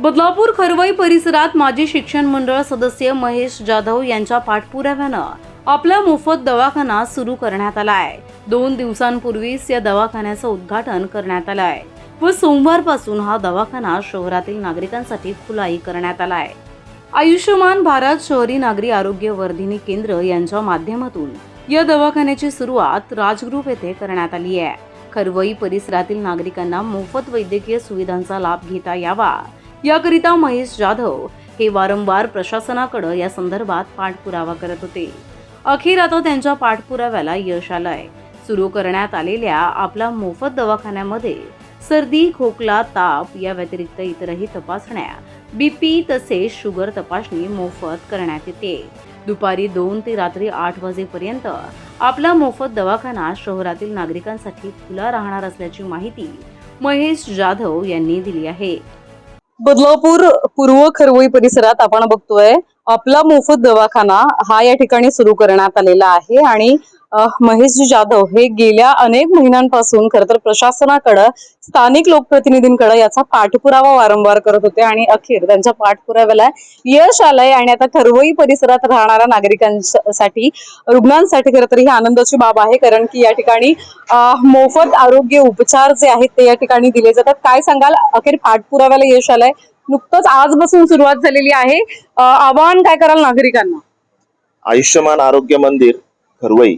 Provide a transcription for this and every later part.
बदलापूर खरवई परिसरात माजी शिक्षण मंडळ सदस्य महेश जाधव यांच्या पाठपुराव्यानं आपला मोफत दवाखाना सुरू करण्यात आलाय दोन दिवसांपूर्वीच या दवाखान्याचं उद्घाटन करण्यात आलंय व सोमवारपासून हा दवाखाना शहरातील नागरिकांसाठी खुलाही करण्यात आलाय आयुष्यमान भारत शहरी नागरी आरोग्य वर्धिनी केंद्र यांच्या माध्यमातून या दवाखान्याची सुरुवात राजग्रुप येथे करण्यात आली आहे. खरवई परिसरातील नागरिकांना मोफत वैद्यकीय सुविधांचा लाभ घेता यावा याकरिता महेश जाधव हे वारंवार प्रशासनाकडे या संदर्भात पाठपुरावा करत होते. अखेर आता त्यांच्या पाठपुराव्याला यश आलंय. सुरू करण्यात आलेल्या आपला मोफत दवाखान्यामध्ये सर्दी खोकला ताप या व्यतिरिक्त इतरही तपासण्या बीपी तसेच शुगर तपासणी मोफत करण्यात येते. दुपारी दोन ते रात्री आठ वाजेपर्यंत आपला मोफत दवाखाना शहरातील नागरिकांसाठी खुला राहणार असल्याची माहिती महेश जाधव यांनी दिली आहे. बदलापूर पूर्व खरवई परिसरात आपण बघतोय आपला मोफत दवाखाना हा या ठिकाणी सुरू करण्यात आलेला आहे आणि महेशजी जाधव हे गेल्या अनेक महिन्यांपासून खर तर प्रशासनाकडं स्थानिक लोकप्रतिनिधींकडे याचा पाठपुरावा वारंवार करत होते आणि अखेर त्यांच्या पाठपुराव्याला यश आलंय आणि आता खरवई परिसरात राहणाऱ्या नागरिकांसाठी रुग्णांसाठी खरं तर ही आनंदाची बाब आहे. कारण की या ठिकाणी मोफत आरोग्य उपचार जे आहेत ते या ठिकाणी दिले जातात. काय सांगाल? अखेर पाठपुराव्याला यश आलंय. नुकतंच आजपासून सुरुवात झालेली आहे. आवाहन काय कराल नागरिकांना? आयुष्यमान आरोग्य मंदिर खरवई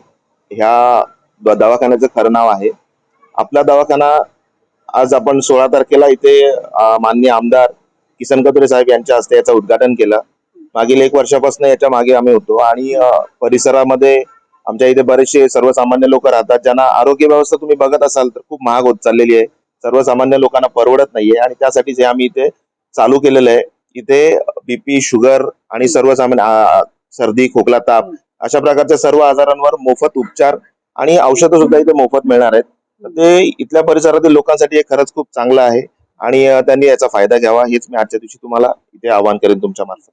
ह्या दवाखान्याचं खरं नाव आहे. आपला दवाखाना आज आपण सोळा तारखेला इथे मान्य माननीय आमदार किसन कदरे साहेब यांच्या हस्ते याचं उद्घाटन केलं. मागील एक वर्षापासून याच्या मागे आम्ही होतो आणि परिसरामध्ये आमच्या इथे बरेचसे सर्वसामान्य लोक राहतात ज्यांना आरोग्य व्यवस्था तुम्ही बघत असाल तर खूप महाग होत चाललेली आहे. सर्वसामान्य लोकांना परवडत नाहीये आणि त्यासाठीच हे आम्ही इथे चालू केलेलं आहे. इथे बीपी शुगर आणि सर्वसामान्य सर्दी खोकला ताप अशा प्रकारच्या सर्व आजारांवर मोफत उपचार आणि औषधं सुद्धा इथे मोफत मिळणार आहेत. ते इथल्या परिसरातील लोकांसाठी हे खरंच खूप चांगलं आहे आणि त्यांनी याचा फायदा घ्यावा हेच मी आजच्या दिवशी तुम्हाला इथे आवाहन करेन तुमच्या मार्फत.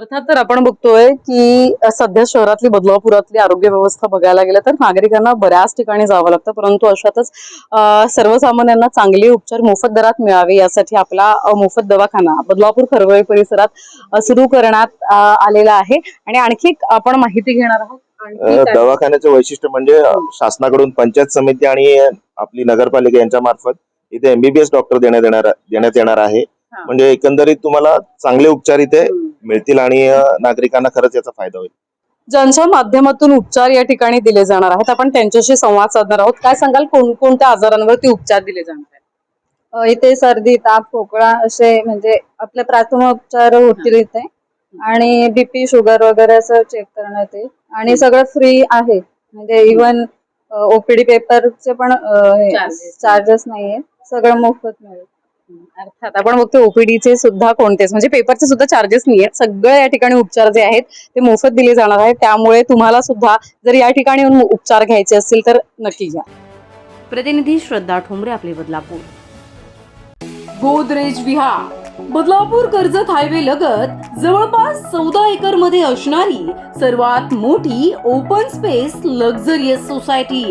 अर्थात तर आपण बघतोय की सध्या शहरातली बदलापुरातली आरोग्य व्यवस्था बघायला गेलं तर नागरिकांना बऱ्याच ठिकाणी जावं लागतं परंतु अशातच सर्वसामान्यांना चांगले उपचार मोफत दरात मिळावे यासाठी आपला मोफत दवाखाना बदलापूर खरवई परिसरात सुरू करण्यात आलेला आहे आणि आणखी आपण माहिती घेणार आहोत? दवाखान्याचं वैशिष्ट्य म्हणजे अं, शासनाकडून पंचायत समिती आणि आपली नगरपालिका यांच्या मार्फत इथे एमबीबीएस डॉक्टर देण्यात येणार देण्यात येणार आहे हा. म्हणजे एकंदरीत तुम्हाला चांगले उपचार इथे. मिळतील आणि नागरिकांना खरंच याचा फायदा होईल. ज्यांच्या माध्यमातून उपचार या ठिकाणी दिले जाणार आहेत आपण त्यांच्याशी संवाद साधणार आहोत. काय सांगाल कोणकोणत्या आजारांवरती उपचार दिले जाणार आहेत? इथे सर्दी ताप खोकळा असे म्हणजे आपले प्राथमिकोपचार होतील इथे. आणि बीपी शुगर वगैरे असं चेक करण्यात येईल आणि सगळं फ्री आहे. म्हणजे इवन ओपीडी पेपरचे पण. चार्जेस नाहीये. सगळं मोफत मिळेल. अर्थात आपण बघतो ओपीडीचे सुद्धा कोणतेच म्हणजे पेपरचे सुद्धा चार्जेस नाही आहेत सगळे या ठिकाणी उपचार जे आहेत ते मोफत दिले जाणार आहेत. त्यामुळे तुम्हाला सुद्धा जर या ठिकाणी उपचार घ्यायचे असतील तर नक्की घ्या. प्रतिनिधी श्रद्धा ठोंबरे आपले बदलापूर. गोदरेज विहार. बदलापूर कर्जत हायवे लगत जवळपास चौदा एकरमध्ये असणारी सर्वात मोठी open space luxurious society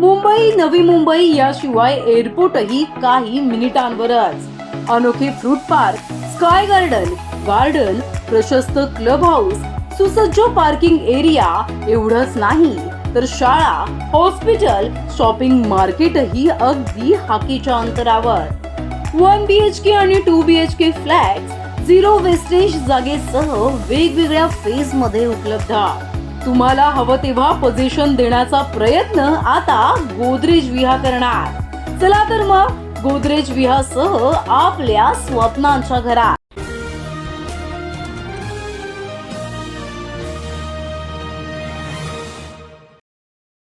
Mumbai Navi Mumbai याशिवाय एअरपोर्टही काही मिनिटांवरच. अनोखे fruit park sky garden garden प्रशस्त क्लब हाऊस सुसज्ज पार्किंग एरिया एवढंच नाही तर शाळा हॉस्पिटल शॉपिंग मार्केटही अगदी हाकीच्या अंतरावर. वन बी एच के आणि two B H K flat zero wastage जागेसह वेगवेगळ्या फेजमध्ये उपलब्ध तुम्हाला हवं तेव्हा पोझिशन देण्याचा प्रयत्न आता गोदरेज विहा करणार. चला तर मग गोदरेज विहासह आपल्या स्वप्नांच्या घरात.